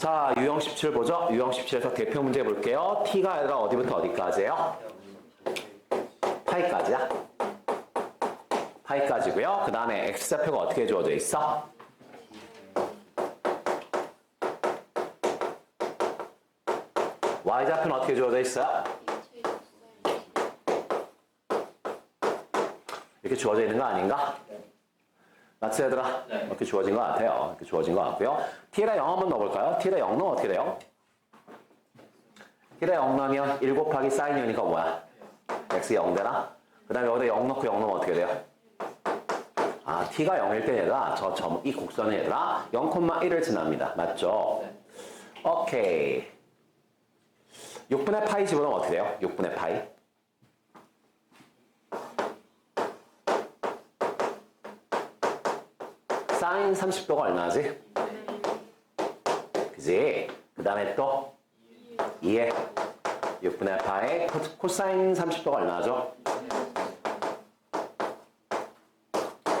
자, 유형 17 보죠? 유형 17에서 대표 문제 볼게요. t가 얘들아 어디부터 어디까지예요? 파이까지야? 파이까지고요. 그 다음에 x좌표가 어떻게 주어져 있어? y좌표는 어떻게 주어져 있어요? 이렇게 주어져 있는 거 아닌가? 맞지 얘들아? 네. 이렇게 주어진 것 같아요. 이렇게 주어진 것 같고요. t에다 0 한번 넣어볼까요? t에다 0 넣으면 어떻게 돼요? t에다 0 넣으면 1 곱하기 사인 0이니까 뭐야? x 0 되나? 그 다음에 여기다 0 넣고 0 넣으면 어떻게 돼요? 아, t가 0일 때 얘들아, 저 점, 이 곡선이 얘들아 0,1을 지납니다. 맞죠? 네. 오케이. 6분의 파이 집어넣으면 어떻게 돼요? 6분의 파이. 사인 30도가 얼마지? 그지? 그 다음에 또 2에 6분의 파이 코- 코사인 30도가 얼마죠?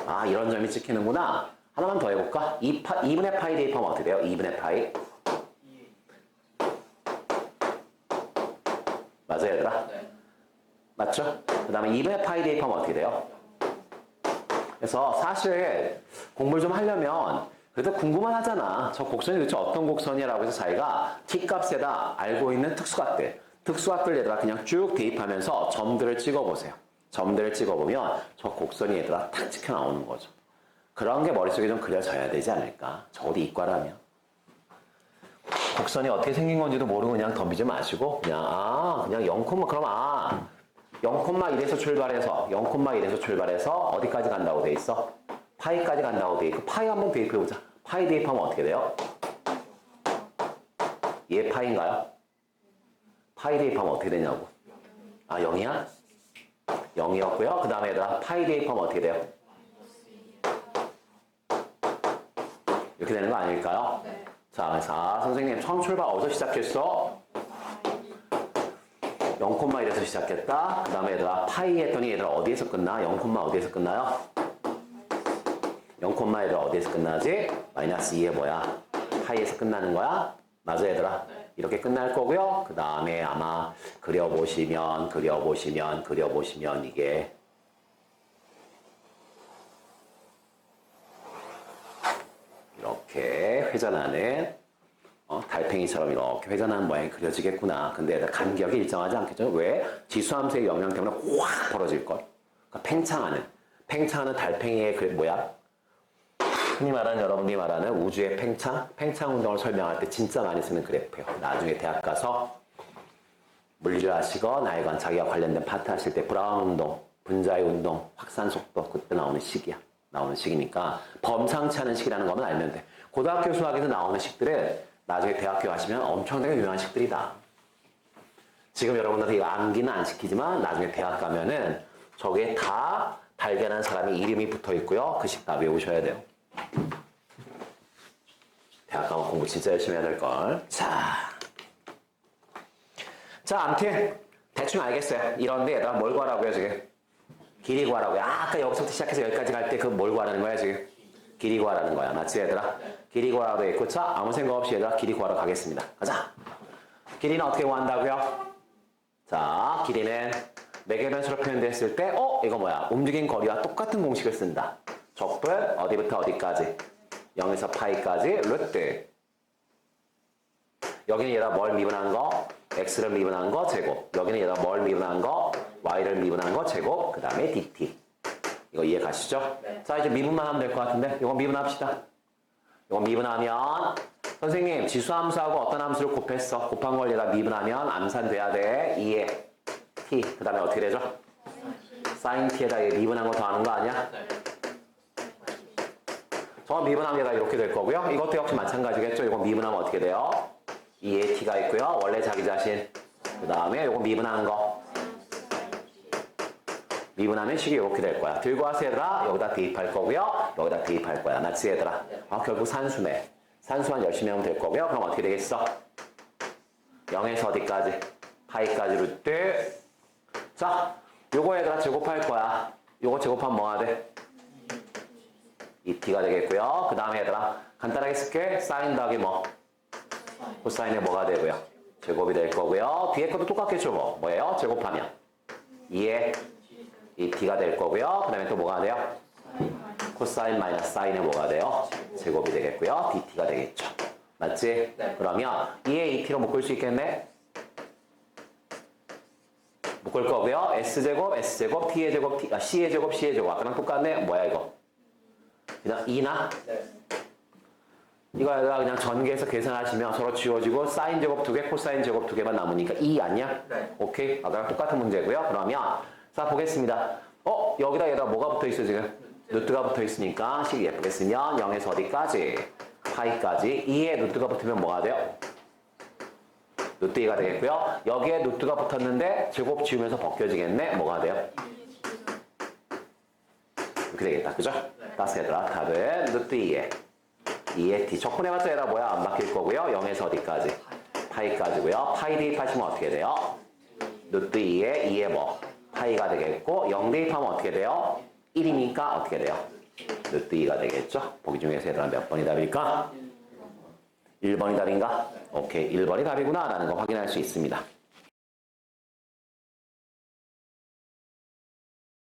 아 이런 점이 찍히는구나 하나만 더 해볼까? 2 파, 2분의 파이 대입하면 어떻게 돼요? 2분의 파이 맞아요 얘들아? 네. 맞죠? 그 다음에 2분의 파이 대입하면 어떻게 돼요? 그래서 사실 공부를 좀 하려면 그래도 궁금만 하잖아. 저 곡선이 도대체 어떤 곡선이라고 해서 자기가 t값에다 알고 있는 특수값들, 특수값들 얘들아 그냥 쭉 대입하면서 점들을 찍어보세요. 점들을 찍어보면 저 곡선이 얘들아 탁 찍혀 나오는 거죠. 그런 게 머릿속에 좀 그려져야 되지 않을까. 적어도 이과라면. 곡선이 어떻게 생긴 건지도 모르고 그냥 덤비지 마시고 그냥 아 그냥 0, 그럼 아 0,1에서 출발해서 0,1에서 출발해서 어디까지 간다고 돼 있어? 파이까지 간다고 돼 있고 파이 한번 대입해 보자. 파이 대입하면 어떻게 돼요? 얘 파이인가요? 파이 대입하면 어떻게 되냐고. 아 0이야? 0이었고요. 그 다음에 얘들아 파이 대입하면 어떻게 돼요? 이렇게 되는 거 아닐까요? 네. 자, 그래서 아, 선생님 처음 출발 어디서 시작했어? 0,1에서 시작했다. 그 다음에 얘들아 파이 했더니 얘들아 어디에서 끝나? 0, 어디에서 끝나요? 0, 얘들아 어디에서 끝나지? 마이너스 2에 뭐야? 파이에서 끝나는 거야? 맞아 얘들아? 네. 이렇게 끝날 거고요. 그 다음에 아마 그려보시면 그려보시면 그려보시면 이게 회전하는 어, 달팽이처럼 이렇게 회전하는 모양이 그려지겠구나. 근데 간격이 일정하지 않겠죠? 왜? 지수함수의 영향 때문에 확 벌어질 걸. 그러니까 팽창하는, 팽창하는 달팽이의 그 모양. 흔히 말하는 여러분이 말하는 우주의 팽창, 팽창 운동을 설명할 때 진짜 많이 쓰는 그래프예요. 나중에 대학 가서 물리를 하시고 나이건 자기가 관련된 파트 하실 때 브라운 운동, 분자의 운동, 확산 속도 그때 나오는 식이야. 나오는 식이니까 범상치 않은 식이라는 거는 알면 돼. 고등학교 수학에서 나오는 식들은 나중에 대학교 가시면 엄청나게 유명한 식들이다. 지금 여러분들한테 이거 암기는 안 시키지만 나중에 대학 가면은 저게 다 발견한 사람이 이름이 붙어 있고요. 그 식다 외우셔야 돼요. 대학 가면 공부 진짜 열심히 해야 될걸. 자. 자, 아무튼 대충 알겠어요. 이런데 얘들아 뭘 구하라고요, 지금? 길이 구하라고요. 아, 아까 여기서부터 시작해서 여기까지 갈 때 그 뭘 구하라는 거야, 지금? 길이 구하라는 거야. 맞지, 얘들아? 길이 구하라도 있고, 자, 아무 생각 없이 얘들아 길이 구하러 가겠습니다. 가자. 길이는 어떻게 구한다고요? 자, 길이는 매개변수로 표현됐을 때, 어? 이거 뭐야? 움직인 거리와 똑같은 공식을 쓴다. 적분, 어디부터 어디까지? 0에서 파이까지, 루트. 여기는 얘가 뭘 미분한 거? x를 미분한 거 제곱. 여기는 얘가 뭘 미분한 거? y를 미분한 거 제곱. 그 다음에 dt. 이거 이해 가시죠? 네. 자, 이제 미분만 하면 될 것 같은데. 이거 미분합시다. 이거 미분하면 선생님 지수 함수하고 어떤 함수를 곱했어? 곱한 걸 얘가 미분하면 암산돼야 돼. 2에 t. 그 다음에 어떻게 되죠? 사인 t에다 얘 미분한 거 더하는 거 아니야? 네. 저 미분하면 얘가 이렇게 될 거고요. 이것도 역시 마찬가지겠죠. 이거 미분하면 어떻게 돼요? 2에 t가 있고요. 원래 자기 자신. 그 다음에 이거 미분하는 거. 미분하면 식이 이렇게 될 거야. 들고 와서 얘들아 여기다 대입할 거고요. 여기다 대입할 거야. 맞지 얘들아? 아 결국 산수네. 산수만 열심히 하면 될 거고요. 그럼 어떻게 되겠어? 0에서 어디까지? 파이까지 루트. 자, 요거 얘들아 제곱할 거야. 요거 제곱하면 뭐가 돼? 2t가 되겠고요. 그 다음에 얘들아 간단하게 쓸게. 사인 더하기 뭐? 코사인에 뭐가 되고요? 제곱이 될 거고요. 뒤에 것도 똑같겠죠, 뭐. 뭐예요? 제곱하면 2에 이 D가 될 거고요. 그 다음에 또 뭐가 돼요? 코사인 마이너스 사인에 뭐가 돼요? 제곱이 되겠고요. DT가 되겠죠. 맞지? 네. 그러면 2에 이 T로 묶을 수 있겠네? 묶을 거고요. S제곱, S제곱, T의 제곱, T, 아, C의 제곱, C의 제곱. 아까랑 똑같네? 뭐야, 이거? 그냥 2나? 네. 이거에다가 그냥 전개해서 계산하시면 서로 지워지고 사인 제곱 두 개, 코사인 제곱 두 개만 남으니까 2 아니야? 네. 오케이. 아까랑 똑같은 문제고요. 그러면 자 보겠습니다. 어 여기다 얘가 뭐가 붙어 있어 지금? 루트가 붙어 있으니까 식 예쁘게 쓰면 0에서 어디까지? 파이까지 2에 루트가 붙으면 뭐가 돼요? 루트 2가 되겠고요. 여기에 루트가 붙었는데 제곱 지우면서 벗겨지겠네. 뭐가 돼요? 이렇게 되겠다. 그죠? 따스 얘들아 답은 루트 2에 2에 t 적분해봤자 얘라 뭐야 안 바뀔 거고요 0에서 어디까지 파이까지고요 파이 대입하시면 어떻게 돼요 루트 2에 2에 뭐 파이가 되겠고 0 대입하면 어떻게 돼요? 1이니까 어떻게 돼요? 루트 2가 되겠죠? 보기 중에서 얘들아 몇 번이 답일까? 1번이 답인가? 오케이. 1번이 답이구나 라는 거 확인할 수 있습니다